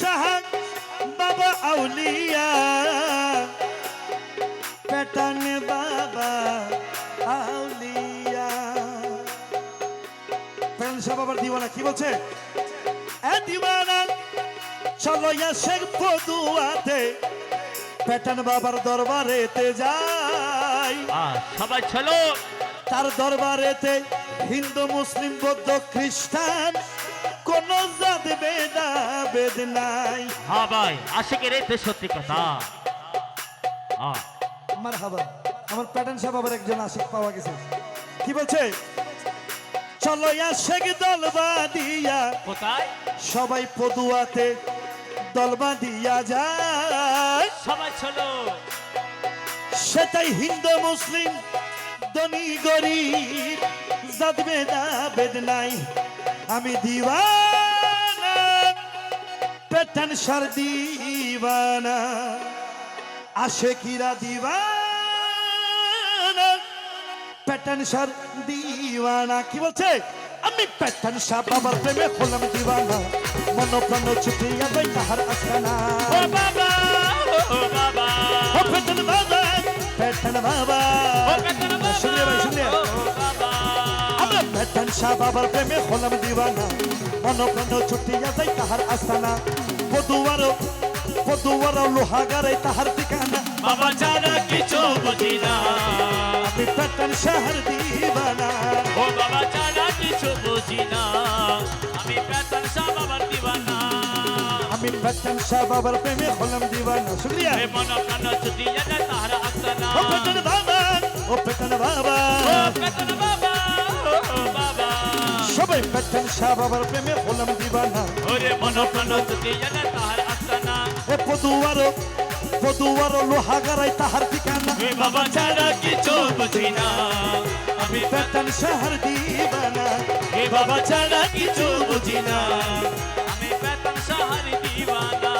শাহ বাবা আউলিয়া। পেটান বাবা আউলিয়া। শাহ বাবার দিওয়ানা কি বলছে? এ দিওয়ানা চলো শেখ পদুয়াতে পেটান বাবার দরবারেতে যাই। সবাই চলো। তার দরবারেতে হিন্দু মুসলিম বৌদ্ধ খ্রিস্টান কোন জাত বেদা বেদ নাই। হ্যাঁ ভাই আশিকের এই তো সত্যি কথা। আমার হাবা আমার প্যাটার্ন সাহেব আবার একজন আশিক পাওয়া গেছে। কি বলছে? চলো শেখ দলবা দিয়া। কোথায়? সবাই পদুয়াতে দলবা দিয়া যায়। সবাই চলো। সেটাই হিন্দু মুসলিম ধনী গরিব। জাত বেদা বেদ নাই। আমি দিওয়ানা। পেটান সার দিওয়ানা আশেকিরা দিওয়ানা পেটান সার দিওয়ানা কি বলছে? আমি পেটান সাহ বাবার প্রেমে হলাম দিওয়ানা মন প্রাণ ছুটিয়া যাই তাহার আসানা ও বাবা ও বাবা। ও পেটান বাবা পেটান বাবা। ও বেতন বাবা শুনলে ভাই শুনলে ও বাবা। পেটান শাহ বাবার প্রেমে হলাম দিওয়ানা মন প্রাণ ছুটিয়া যাই তাহার আস্তানা পদুয়ার পদুয়ার লোহাগারে তাহার ঠিকানা বাবা ছাড়া কিছু বুঝি না আমি পেটান শাহর দিওয়ানা ও বাবা ছাড়া কিছু বুঝি না আমি পেতন সব বাবার দিবানা আমি পেটান শাহ বাবার প্রেমে হলাম দিওয়ানা শুক্রিয়া মন প্রাণ ছুটি জানে তাহার আস্তানা ও পেটান বাবা ও পেটান বাবা ও পেতন বাবা সবাই পেটান শাহ বাবার প্রেমে হলাম দিওয়ানা ওরে মন প্রাণ ছুটি জানে তাহার আস্তানা এ পদুয়ার পদুয়ার লোহাগারাই তাহার ঠিকানা। এ বাবা ছাড়া কিছু বুঝি না। আমি পেটান শাহর দিওয়ানা এ বাবা ছাড়া কিছু বুঝি না। আমি পেতন শহর দিবানা।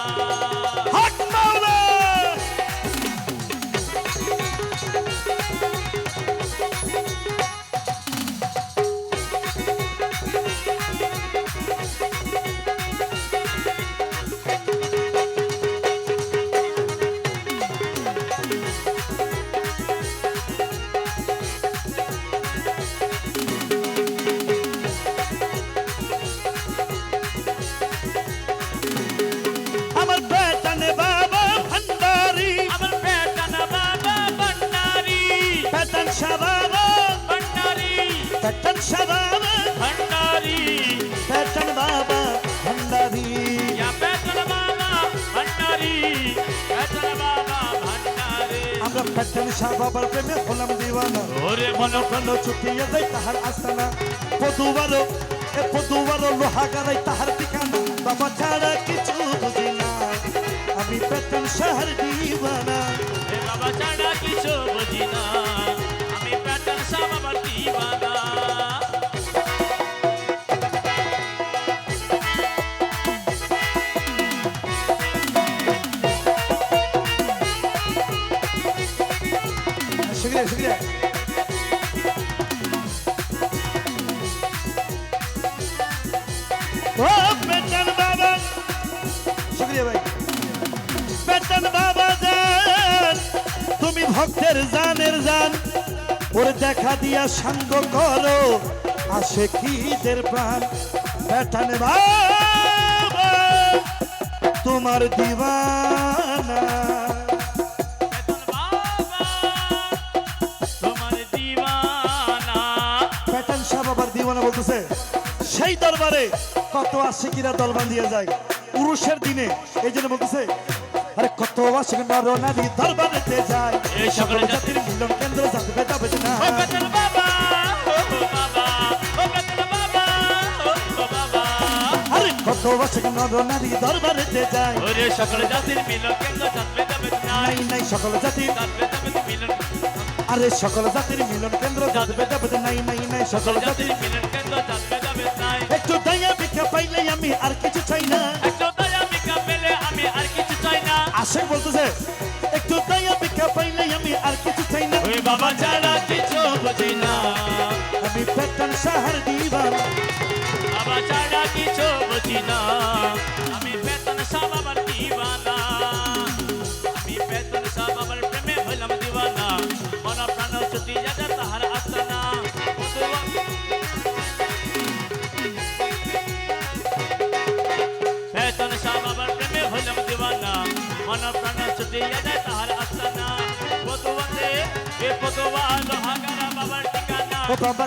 শাবাবা ভণ্ডারি পেটান বাবা ভান্ডারি। ইয়া পেতন বাবা ভণ্ডারি পেতন বাবা ভণ্ডারি আমরা পেটান শাবাবার প্রেমে হলাম দিওয়ানা। ওরে মন প্রাণ ছুটিয়ে যাই তাহার আস্তানা। পদুবার এ পদুবার তাহার ঠিকানা। বাবা ছাড়া কিছু বুঝি না। আমি পেটান শাহর দিওয়ানা। এ বাবা ছাড়া কিছু বুঝি না। আমি পেতন সব বাবার দিবানা শুক্রিয়া শুক্রিয়া ও পেটান বাবা শুক্রিয়া ভাই। পেটান বাবা জান তুমি ভক্তের জানের জান। ওর দেখা দিয়া সাঙ্গ করো আসে কিদের প্রাণ। পেটান বাবা, তোমার দিওয়ানা দিওয়ানা বলতেছে সেই দরবারে কত আশিকিরা দল বাঁধিয়ে যায় পুরুষের দিনে। এই জন্য বলতেছে আরে কত আশিক নর নারী দরবারেতে যায়। এই সকল জাতির মিলন কেন্দ্র জাতি বেদা বেদে না। আরে কত আশিক নর নারী দরবারেতে যায়। ওরে সকল জাতির মিলন কেন্দ্র যাবে নাই নাই নাই সকল জাতি আরে সকল জাতির মিলন কেন্দ্র জাতি বেদা সকল জাতি। একটু দয়া ভিক্ষা পাইলে আমি আর কিছু চাই না। একটু দয়া ভিক্ষা পেলে আমি আর কিছু চাই না আসে বলতেছে একটু দয়া ভিক্ষা পাইলে আমি আর কিছু চাই না। ওই বাবা যারা কিছু বুঝি না। আমি পেটন শহর দিবানা ছুটিয়া যায় তাহার আস্তানা পদুয়ারে এ পদুয়া লোহাগারা বাবার ঠিকানা ও বাবা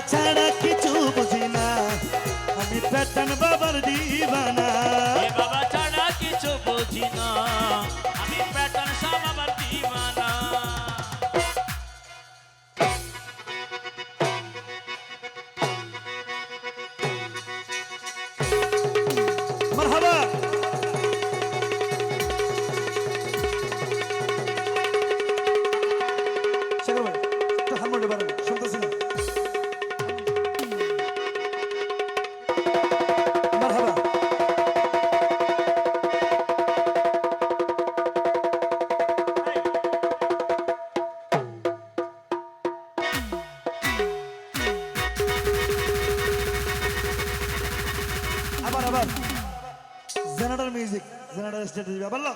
জেনারেটর স্ট্র্যাটেজি আবার লো।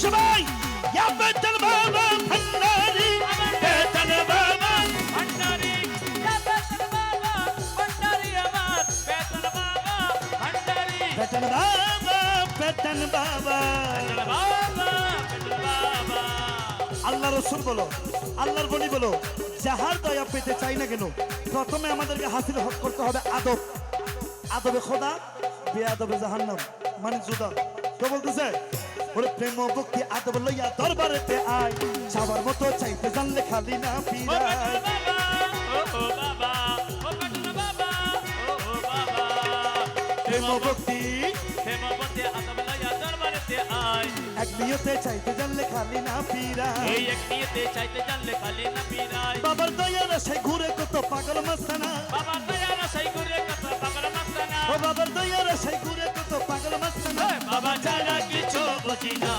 সবাই ইয়া বাবা ভান্ডারি বেতন বাবা ভান্ডারি ইয়া বাবা ভান্ডারি আমার বেতন বাবা ভান্ডারি বেতন বাবা বেতন বাবা বেতন বাবা বেতন বাবা আল্লাহ রসুল বলো আল্লাহর বলি বলো যাহার দয়া পেতে চাই না কেন? প্রথমে আমাদেরকে হাসিল হক করতে হবে আদব। আদবে খোদা, বেআদবে জাহান্নাম মানে জুদা। তো বলতেছে? ওরে প্রেম ভক্তি আদব লইয়া দরবারেতে আয়। সবার মতো চাইতে জানলে খালি না পিরায় ও বাবা প্রেম ভক্তি হেমবতে আতবলায়া দরবারেতে আয়। এক নিয়তে চাইতে জানলে খালি না পিরায় এই এক নিয়তে চাইতে জানলে খালি না পিরায় বাবার দয়ার সে ঘুরে কত পাগল মাস্তানা। বাবার দয়ার সেই ঘুরে কত পাগল মাস্তানা। ও বাবার দয়ার সেই ঘুরে কত পাগল মাস্তানা। বাবা ছাড়া কিছু বুঝি না।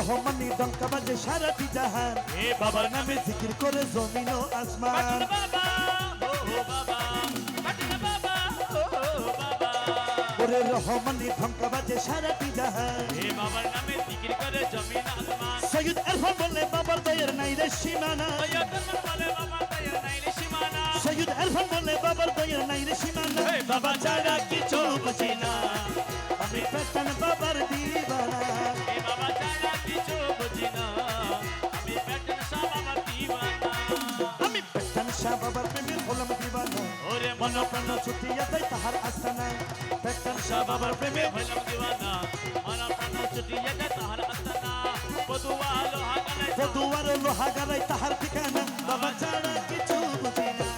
রহমানি ডঙ্কা বাজে সারাটি জাহান। এ বাবার নামে জিকির করে জমিন ও আসমান ওরে রহমানি ডঙ্কা বাজে সারাটি জাহান। হে বাবার নামে জিকির করে জমিন আসমান। সৈয়দ এরফান বললে বাবার দয়ের নাই রে সীমানা। সৈয়দন বলে বাবা দয়ার নাই রে সীমানা। সৈয়দ এরফান বললে বাবার দয়ের নাই রে সীমানা। বাবা ছাড়া কিছু বুঝি না। আমি পেতন বাবার দিবানা মন প্রাণ ছুটিয়া দেয় তাহার আস্তানা পেতন শাহ সব বাবার প্রেমে হইলাম দিওয়ানা। মন প্রাণ ছুটিয়ে যায় তাহার আস্তানা বধুয়া লোহা গালে দুয়ার লোহা গালাই তাহার ঠিকানা বাবা ছাড়া কিছু বুঝি না।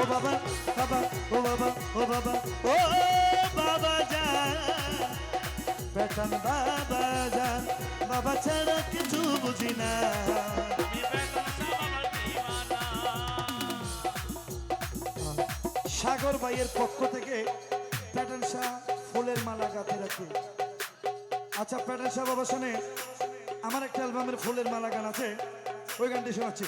ও বাবা বাবা ও বাবা ও বাবা ও বাবা জান পেতন বাবা জান বাবা ছাড়া কিছু বুঝি সাগর ভাইয়ের পক্ষ থেকে প্যাটার্ন শাহ ফুলের মালা গাঁথে রাখে। আচ্ছা প্যাটার্ন শাহ বাবা শোনে, আমার একটা অ্যালবামের ফুলের মালা গান আছে, ওই গানটি শোনাচ্ছি।